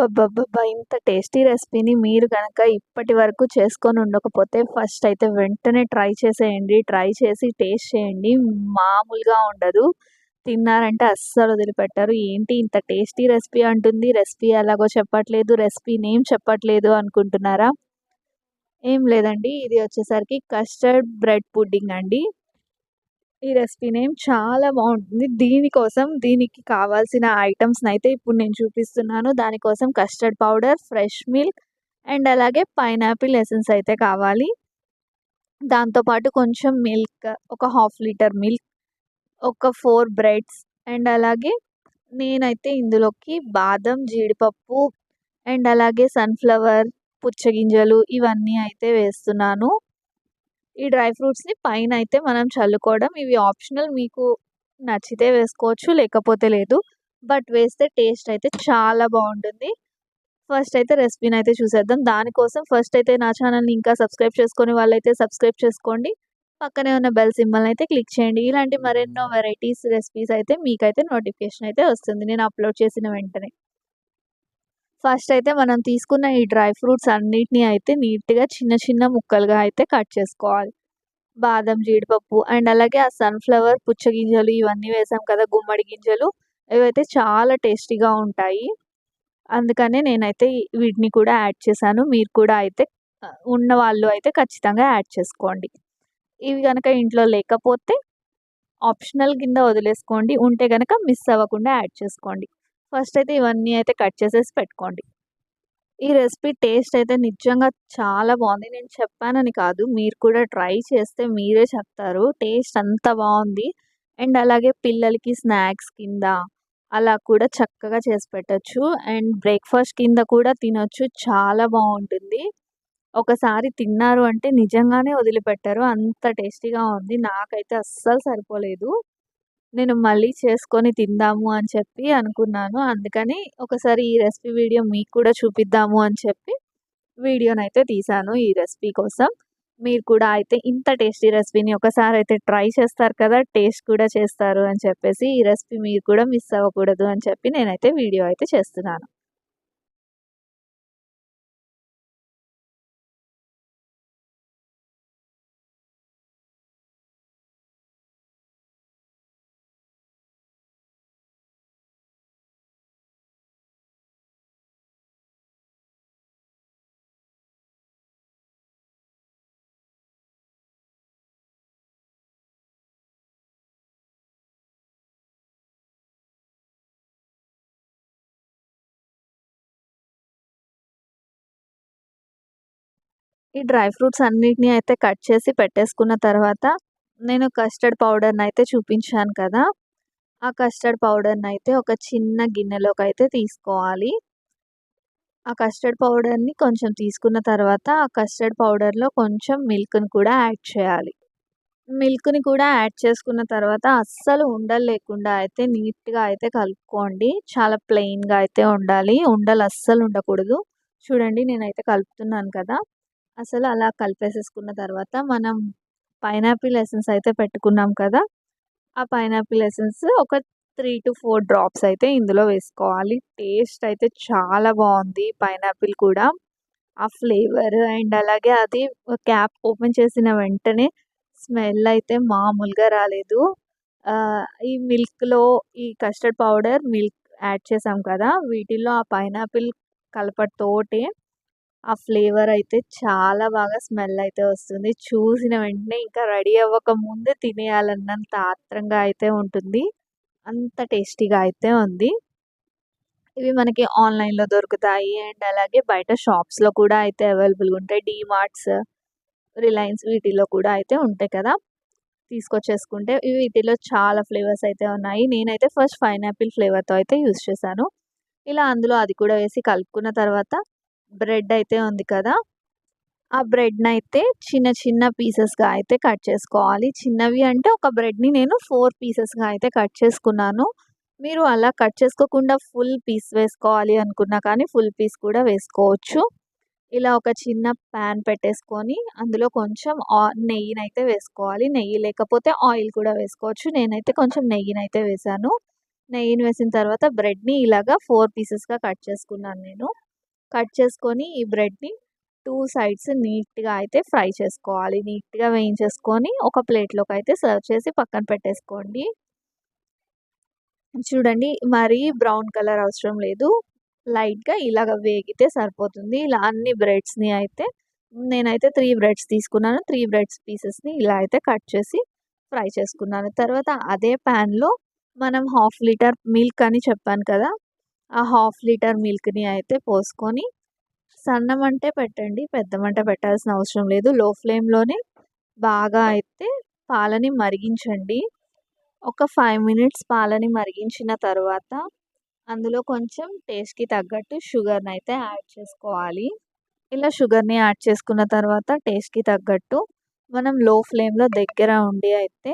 అబ్బబ్బబ్బబ్బా! ఇంత టేస్టీ రెసిపీని మీరు కనుక ఇప్పటి వరకు చేసుకొని ఉండకపోతే ఫస్ట్ అయితే వెంటనే ట్రై చేసేయండి. ట్రై చేసి టేస్ట్ చేయండి. మామూలుగా ఉండదు. తిన్నారంటే అస్సలు వదిలిపెట్టరు. ఏంటి ఇంత టేస్టీ రెసిపీ అంటుంది. రెసిపీ ఎలాగో చెప్పట్లేదు. రెసిపీ నేమ్ చెప్పట్లేదు అనుకుంటున్నారా? ఏం లేదండి. ఇది వచ్చేసరికి కస్టర్డ్ బ్రెడ్ పుడ్డింగ్ అండి. ఈ రెసిపీ నేమ్ చాలా బాగుంటుంది. దీనికోసం దీనికి కావాల్సిన ఐటమ్స్ని అయితే ఇప్పుడు నేను చూపిస్తున్నాను. దానికోసం custard powder, fresh milk and అలాగే పైనాపిల్ ఎసెన్స్ అయితే కావాలి. దాంతో పాటు కొంచెం మిల్క్, ఒక హాఫ్ లీటర్ మిల్క్, ఒక ఫోర్ బ్రెడ్స్ అండ్ అలాగే నేనైతే ఇందులోకి బాదం, జీడిపప్పు అండ్ అలాగే సన్‌ఫ్లవర్, పుచ్చగింజలు ఇవన్నీ అయితే వేస్తున్నాను. ఈ డ్రై ఫ్రూట్స్‌ని పైన అయితే మనం చల్లుకోవడం. ఇవి ఆప్షనల్. మీకు నచ్చితే వేసుకోవచ్చు. లేకపోతే లేదు. బట్ వేస్తే టేస్ట్ అయితే చాలా బాగుంటుంది. ఫస్ట్ అయితే రెసిపీని అయితే చూసేద్దాం. దానికోసం ఫస్ట్ అయితే నా ఛానల్‌ని ఇంకా సబ్స్క్రైబ్ చేసుకొని వాళ్ళైతే సబ్స్క్రైబ్ చేసుకోండి. పక్కనే ఉన్న బెల్ సింబల్ అయితే క్లిక్ చేయండి. ఇలాంటి మరెన్నో వెరైటీస్ రెసిపీస్ అయితే మీకైతే నోటిఫికేషన్ అయితే వస్తుంది. నేను అప్లోడ్ చేసిన వెంటనే. ఫస్ట్ అయితే మనం తీసుకున్న ఈ డ్రై ఫ్రూట్స్ అన్నిటిని అయితే నీట్‌గా చిన్న చిన్న ముక్కలుగా అయితే కట్ చేసుకోవాలి. బాదం, జీడిపప్పు అండ్ అలాగే ఆ సన్‌ఫ్లవర్, పుచ్చగింజలు ఇవన్నీ వేసాం కదా! గుమ్మడి గింజలు ఇవైతే చాలా టేస్టీగా ఉంటాయి. అందుకనే నేనైతే వీటిని కూడా యాడ్ చేశాను. మీరు కూడా అయితే ఉన్న వాళ్ళు అయితే ఖచ్చితంగా యాడ్ చేసుకోండి. ఇవి కనుక ఇంట్లో లేకపోతే ఆప్షనల్ కింద వదిలేసుకోండి. ఉంటే కనుక మిస్ అవ్వకుండా యాడ్ చేసుకోండి. ఫస్ట్ అయితే ఇవన్నీ అయితే కట్ చేసేసి పెట్టుకోండి. ఈ రెసిపీ టేస్ట్ అయితే నిజంగా చాలా బాగుంది. నేను చెప్పానని కాదు. మీరు కూడా ట్రై చేస్తే మీరే చెప్తారు. టేస్ట్ అంత బాగుంది. అండ్ అలాగే పిల్లలకి స్నాక్స్ కింద అలా కూడా చక్కగా చేసి పెట్టచ్చు అండ్ బ్రేక్‌ఫాస్ట్ కింద కూడా తినొచ్చు. చాలా బాగుంటుంది. ఒకసారి తిన్నారు అంటే నిజంగానే వదిలిపెట్టారు అంత టేస్టీగా ఉంది. నాకైతే అస్సలు సరిపోలేదు. నేను మళ్ళీ చేసుకొని తిందాము అని చెప్పి అనుకున్నాను. అందుకని ఒకసారి ఈ రెసిపీ వీడియో మీకు కూడా చూపిద్దాము అని చెప్పి వీడియోనైతే తీశాను ఈ రెసిపీ కోసం. మీరు కూడా అయితే ఇంత టేస్టీ రెసిపీని ఒకసారి అయితే ట్రై చేస్తారు కదా! టేస్ట్ కూడా చేస్తారు అని చెప్పేసి ఈ రెసిపీ మీరు కూడా మిస్ అవ్వకూడదు అని చెప్పి నేనైతే వీడియో అయితే చేస్తున్నాను. ఈ డ్రై ఫ్రూట్స్ అన్నిటిని అయితే కట్ చేసి పెట్టేసుకున్న తర్వాత నేను కస్టర్డ్ పౌడర్ని అయితే చూపించాను కదా! ఆ కస్టర్డ్ పౌడర్ని అయితే ఒక చిన్న గిన్నెలోకి అయితే తీసుకోవాలి. ఆ కస్టర్డ్ పౌడర్‌ని కొంచెం తీసుకున్న తర్వాత ఆ కస్టర్డ్ పౌడర్‌లో కొంచెం మిల్క్‌ని కూడా యాడ్ చేయాలి. మిల్క్‌ని కూడా యాడ్ చేసుకున్న తర్వాత అస్సలు ఉండలు లేకుండా అయితే నీట్‌గా అయితే కలుపుకోండి. చాలా ప్లెయిన్‌గా అయితే ఉండాలి. ఉండలు అస్సలు ఉండకూడదు. చూడండి నేనైతే కలుపుతున్నాను కదా! అసలు అలా కలిపేసేసుకున్న తర్వాత మనం పైనాపిల్ ఎసెన్స్ అయితే పెట్టుకున్నాం కదా! ఆ పైనాపిల్ ఎసెన్స్ ఒక 3-4 డ్రాప్స్ అయితే ఇందులో వేసుకోవాలి. టేస్ట్ అయితే చాలా బాగుంది పైనాపిల్ కూడా. ఆ ఫ్లేవర్ అండ్ అలాగే అది క్యాప్ ఓపెన్ చేసిన వెంటనే స్మెల్ అయితే మామూలుగా రాలేదు. ఈ మిల్క్‌లో ఈ కస్టర్డ్ పౌడర్, మిల్క్ యాడ్ చేసాం కదా! వీటిల్లో ఆ పైనాపిల్ కలపటతోటే ఆ ఫ్లేవర్ అయితే చాలా బాగా స్మెల్ అయితే వస్తుంది. చూసిన వెంటనే ఇంకా రెడీ అవ్వక ముందే తినేయాలన్నంత ఆత్రంగా అయితే ఉంటుంది. అంత టేస్టీగా అయితే ఉంది. ఇవి మనకి ఆన్‌లైన్‌లో దొరుకుతాయి. అండ్ అలాగే బయట షాప్స్‌లో కూడా అయితే అవైలబుల్‌గా ఉంటాయి. డీమార్ట్స్, రిలయన్స్ వీటిలో కూడా అయితే ఉంటాయి కదా! తీసుకొచ్చేసుకుంటే వీటిలో చాలా ఫ్లేవర్స్ అయితే ఉన్నాయి. నేనైతే ఫస్ట్ పైనాపిల్ ఫ్లేవర్‌తో అయితే యూస్ చేశాను. ఇలా అందులో అది కూడా వేసి కలుపుకున్న తర్వాత బ్రెడ్ అయితే ఉంది కదా! ఆ బ్రెడ్ని అయితే చిన్న చిన్న పీసెస్‌గా అయితే కట్ చేసుకోవాలి. చిన్నవి అంటే ఒక బ్రెడ్‌ని నేను ఫోర్ పీసెస్‌గా అయితే కట్ చేసుకున్నాను. మీరు అలా కట్ చేసుకోకుండా ఫుల్ పీస్ వేసుకోవాలి అనుకున్నా కానీ ఫుల్ పీస్ కూడా వేసుకోవచ్చు. ఇలా ఒక చిన్న పాన్ పెట్టేసుకొని అందులో కొంచెం ఆ నెయ్యినైతే వేసుకోవాలి. నెయ్యి లేకపోతే ఆయిల్ కూడా వేసుకోవచ్చు. నేనైతే కొంచెం నెయ్యినైతే వేసాను నెయ్యిని వేసిన తర్వాత బ్రెడ్ని ఇలాగా ఫోర్ పీసెస్గా కట్ చేసుకున్నాను నేను కట్ చేసుకొని ఈ బ్రెడ్ని టూ సైడ్స్ నీట్గా అయితే ఫ్రై చేసుకోవాలి. నీట్గా వేయించేసుకొని ఒక ప్లేట్లోకి అయితే సర్వ్ చేసి పక్కన పెట్టేసుకోండి. చూడండి మరీ బ్రౌన్ కలర్ అవసరం లేదు. లైట్గా ఇలాగ వేగితే సరిపోతుంది. ఇలా అన్ని బ్రెడ్స్ని అయితే నేనైతే త్రీ బ్రెడ్స్ తీసుకున్నాను. త్రీ బ్రెడ్స్ పీసెస్ని ఇలా అయితే కట్ చేసి ఫ్రై చేసుకున్నాను. తర్వాత అదే ప్యాన్లో మనం హాఫ్ లీటర్ మిల్క్ అని చెప్పాను కదా ఆ హాఫ్ లీటర్ మిల్క్ని అయితే పోసుకొని సన్న మంటే పెట్టండి పెద్ద మంట పెట్టాల్సిన అవసరం లేదు. లో ఫ్లేమ్లోనే బాగా అయితే పాలని మరిగించండి. ఒక ఫైవ్ మినిట్స్ పాలని మరిగించిన తర్వాత అందులో కొంచెం టేస్ట్కి తగ్గట్టు షుగర్ని అయితే యాడ్ చేసుకోవాలి. ఇలా షుగర్ని యాడ్ చేసుకున్న తర్వాత టేస్ట్కి తగ్గట్టు మనం లో ఫ్లేమ్లో దగ్గర ఉండి అయితే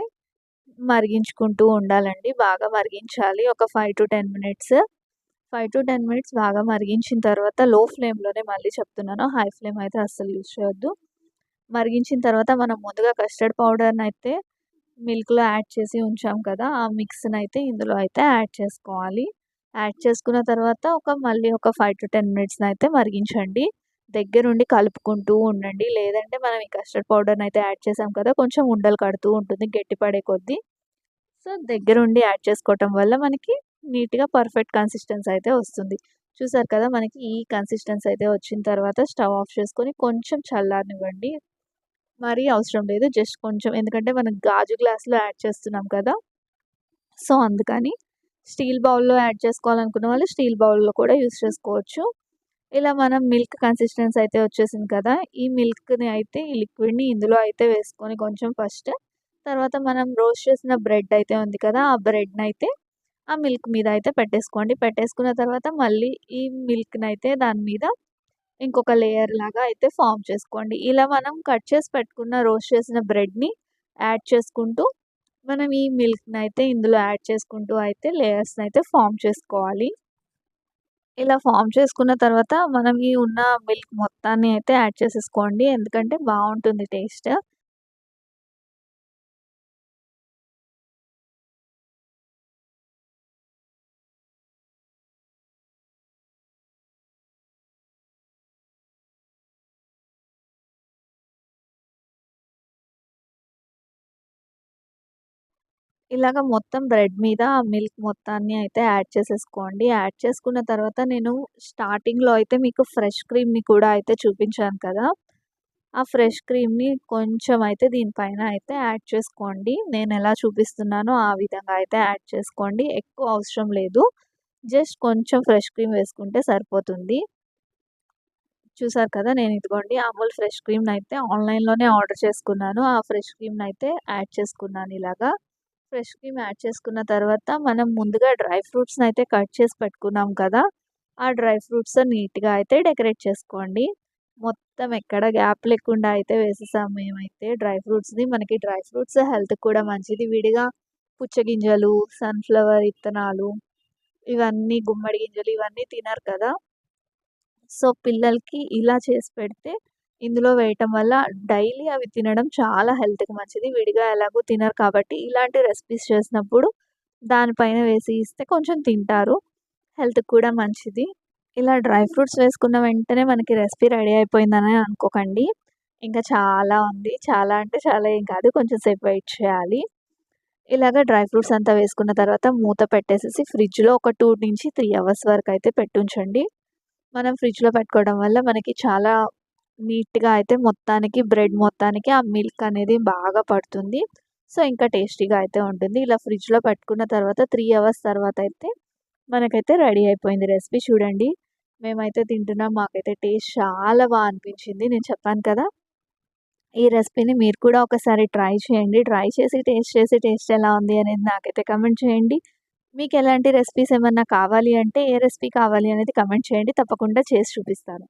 మరిగించుకుంటూ ఉండాలండి. బాగా మరిగించాలి. ఒక five to ten minutes five to ten minutes బాగా మరిగించిన తర్వాత లో ఫ్లేమ్లోనే మళ్ళీ చెప్తున్నాను. హై ఫ్లేమ్ అయితే అస్సలు యూజ్ చేయొద్దు. మరిగించిన తర్వాత మనం ముందుగా కస్టర్డ్ పౌడర్ని అయితే మిల్క్లో యాడ్ చేసి ఉంచాం కదా ఆ మిక్స్ని అయితే ఇందులో అయితే యాడ్ చేసుకోవాలి. యాడ్ చేసుకున్న తర్వాత ఒక మళ్ళీ ఒక ఫైవ్ టు టెన్ మినిట్స్ని అయితే మరిగించండి. దగ్గరుండి కలుపుకుంటూ ఉండండి. లేదంటే మనం ఈ కస్టర్డ్ పౌడర్ని అయితే యాడ్ చేసాం కదా కొంచెం ఉండలు కడుతూ ఉంటుంది గట్టిపడే కొద్దీ. సో దగ్గరుండి యాడ్ చేసుకోవటం వల్ల మనకి నీట్గా పర్ఫెక్ట్ కన్సిస్టెన్స్ అయితే వస్తుంది. చూసారు కదా! మనకి ఈ కన్సిస్టెన్స్ అయితే వచ్చిన తర్వాత స్టవ్ ఆఫ్ చేసుకొని కొంచెం చల్లారనివ్వండి. మరీ అవసరం లేదు జస్ట్ కొంచెం. ఎందుకంటే మనం గాజు గ్లాస్లో యాడ్ చేస్తున్నాం కదా! సో అందుకని స్టీల్ బౌల్లో యాడ్ చేసుకోవాలనుకున్న వాళ్ళు స్టీల్ బౌల్లో కూడా యూస్ చేసుకోవచ్చు. ఇలా మనం మిల్క్ కన్సిస్టెన్స్ అయితే వచ్చేసింది కదా! ఈ మిల్క్ని అయితే ఈ లిక్విడ్ని ఇందులో అయితే వేసుకొని కొంచెం ఫస్ట్ తర్వాత మనం రోస్ట్ చేసిన బ్రెడ్ అయితే ఉంది కదా! ఆ బ్రెడ్ని అయితే ఆ మిల్క్ మీద అయితే పెట్టేసుకోండి. పెట్టేసుకున్న తర్వాత మళ్ళీ ఈ మిల్క్ని అయితే దాని మీద ఇంకొక లేయర్ లాగా అయితే ఫామ్ చేసుకోండి. ఇలా మనం కట్ చేసి పెట్టుకున్న రోస్ట్ చేసిన బ్రెడ్ని యాడ్ చేసుకుంటూ మనం ఈ మిల్క్ని అయితే ఇందులో యాడ్ చేసుకుంటూ అయితే లేయర్స్ని అయితే ఫామ్ చేసుకోవాలి. ఇలా ఫామ్ చేసుకున్న తర్వాత మనం ఈ ఉన్న మిల్క్ మొత్తాన్ని అయితే యాడ్ చేసేసుకోండి. ఎందుకంటే బాగుంటుంది టేస్ట్. ఇలాగ మొత్తం బ్రెడ్ మీద ఆ మిల్క్ మొత్తాన్ని అయితే యాడ్ చేసేసుకోండి. యాడ్ చేసుకున్న తర్వాత నేను స్టార్టింగ్లో అయితే మీకు ఫ్రెష్ క్రీమ్ని కూడా అయితే చూపించాను కదా! ఆ ఫ్రెష్ క్రీమ్ని కొంచెం అయితే దీనిపైన అయితే యాడ్ చేసుకోండి. నేను ఎలా చూపిస్తున్నానో ఆ విధంగా అయితే యాడ్ చేసుకోండి. ఎక్కువ అవసరం లేదు. జస్ట్ కొంచెం ఫ్రెష్ క్రీమ్ వేసుకుంటే సరిపోతుంది. చూసారు కదా! నేను ఇదిగోండి అమూల్ ఫ్రెష్ క్రీమ్ని అయితే ఆన్లైన్లోనే ఆర్డర్ చేసుకున్నాను. ఆ ఫ్రెష్ క్రీమ్ని అయితే యాడ్ చేసుకున్నాను ఇలాగా. ఫ్రెష్ క్రీమ్ యాడ్ చేసుకున్న తర్వాత మనం ముందుగా డ్రై ఫ్రూట్స్ని అయితే కట్ చేసి పెట్టుకున్నాం కదా ఆ డ్రై ఫ్రూట్స్ నీట్గా అయితే డెకరేట్ చేసుకోండి. మొత్తం ఎక్కడ గ్యాప్ లేకుండా అయితే వేసేసాం మేమైతే. డ్రై ఫ్రూట్స్ని మనకి డ్రై ఫ్రూట్స్ హెల్త్కి కూడా మంచిది. విడిగా పుచ్చగింజలు సన్ఫ్లవర్ విత్తనాలు ఇవన్నీ గుమ్మడి గింజలు ఇవన్నీ తినరు కదా. సో పిల్లలకి ఇలా చేసి పెడితే ఇందులో వేయటం వల్ల డైలీ అవి తినడం చాలా హెల్త్కి మంచిది. విడిగా ఎలాగో తినరు కాబట్టి ఇలాంటి రెసిపీస్ చేసినప్పుడు దానిపైన వేసి ఇస్తే కొంచెం తింటారు. హెల్త్కి కూడా మంచిది. ఇలా డ్రై ఫ్రూట్స్ వేసుకున్న వెంటనే మనకి రెసిపీ రెడీ అయిపోయిందని అనుకోకండి. ఇంకా చాలా ఉంది. చాలా అంటే చాలా ఏం కాదు. కొంచెం సేపు వెయిట్ చేయాలి. ఇలాగ డ్రై ఫ్రూట్స్ అంతా వేసుకున్న తర్వాత మూత పెట్టేసేసి ఫ్రిడ్జ్లో ఒక టూ నుంచి త్రీ అవర్స్ వరకు అయితే పెట్టుంచండి. మనం ఫ్రిడ్జ్లో పెట్టుకోవడం వల్ల మనకి చాలా నీట్గా అయితే మొత్తానికి బ్రెడ్ మొత్తానికి ఆ మిల్క్ అనేది బాగా పడుతుంది. సో ఇంకా టేస్టీగా అయితే ఉంటుంది. ఇలా ఫ్రిడ్జ్లో పెట్టుకున్న తర్వాత త్రీ అవర్స్ తర్వాత అయితే మనకైతే రెడీ అయిపోయింది రెసిపీ చూడండి. మేమైతే తింటున్నాం. మాకైతే టేస్ట్ చాలా బాగా అనిపించింది. నేను చెప్పాను కదా ఈ రెసిపీని మీరు కూడా ఒకసారి ట్రై చేయండి. ట్రై చేసి టేస్ట్ చేసి టేస్ట్ ఎలా ఉంది అనేది నాకైతే కమెంట్ చేయండి. మీకు ఎలాంటి రెసిపీస్ ఏమన్నా కావాలి అంటే ఏ రెసిపీ కావాలి అనేది కమెంట్ చేయండి. తప్పకుండా చేసి చూపిస్తాను.